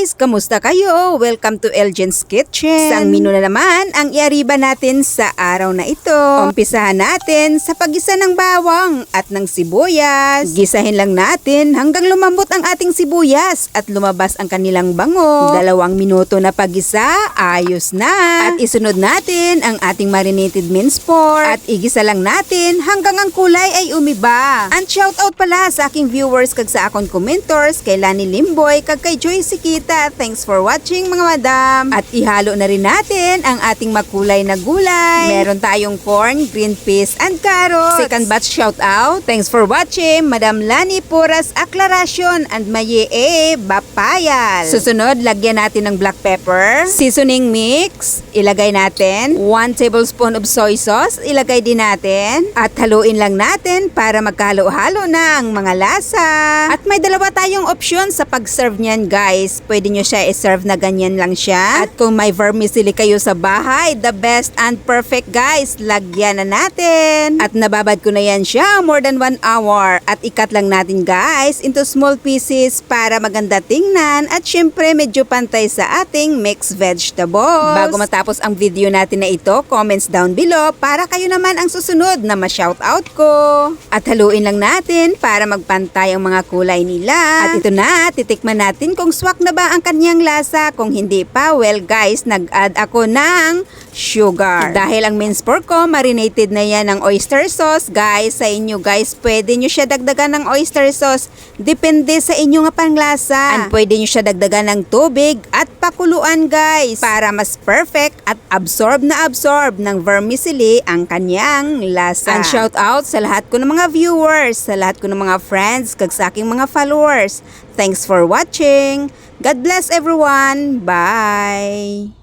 kamusta kayo? Welcome to Elgin's Kitchen. Sang menu na naman ang iariba natin sa araw na ito. Umpisahan natin sa pagisa ng bawang at ng sibuyas. Gisahin lang natin hanggang lumambot ang ating sibuyas at lumabas ang kanilang bango. Dalawang minuto na pagisa, ayos na. At isunod natin ang ating marinated minced pork at igisa lang natin hanggang ang kulay ay umiba. And shout out pala sa aking viewers kag sa akong commentors kay Lani Limboy kag kay Joy Sikita. Thanks for watching mga madam. At ihalo na rin natin ang ating makulay na gulay. Meron tayong corn, green peas, and carrots. Second batch shout out. Thanks for watching Madam Lani Puras Aclaracion and Maye E. Bapayal. Susunod, lagyan natin ng black pepper. Seasoning mix. Ilagay natin. 1 tablespoon of soy sauce. Ilagay din natin. At haluin lang natin para magkahalo-halo na ang mga lasa. At may dalawa tayong option sa pag-serve niyan guys. Pwede nyo siya i-serve na ganyan lang siya. At kung may vermicelli kayo sa bahay, the best and perfect guys, lagyan na natin. At nababad ko na yan siya more than 1 hour. At ikat lang natin guys into small pieces para maganda tingnan. At syempre medyo pantay sa ating mixed vegetables. Bago matapos ang video natin na ito, comments down below para kayo naman ang susunod na ma-shoutout ko. At haluin lang natin para magpantay ang mga kulay nila. At ito na, titikman natin kung swak na ba ang kanyang lasa. Kung hindi pa, well guys, nag-add ako ng sugar. Dahil ang minced pork ko, marinated na yan ng oyster sauce. Guys, sa inyo guys, pwede nyo siya dagdagan ng oyster sauce. Depende sa inyo panglasa. And pwede nyo siya dagdagan ng tubig at pakuluan guys. Para mas perfect at absorb na absorb ng vermicelli ang kanyang lasa. And shout out sa lahat ko ng mga viewers, sa lahat ko ng mga friends, kag sa aking mga followers. Thanks for watching. God bless everyone. Bye.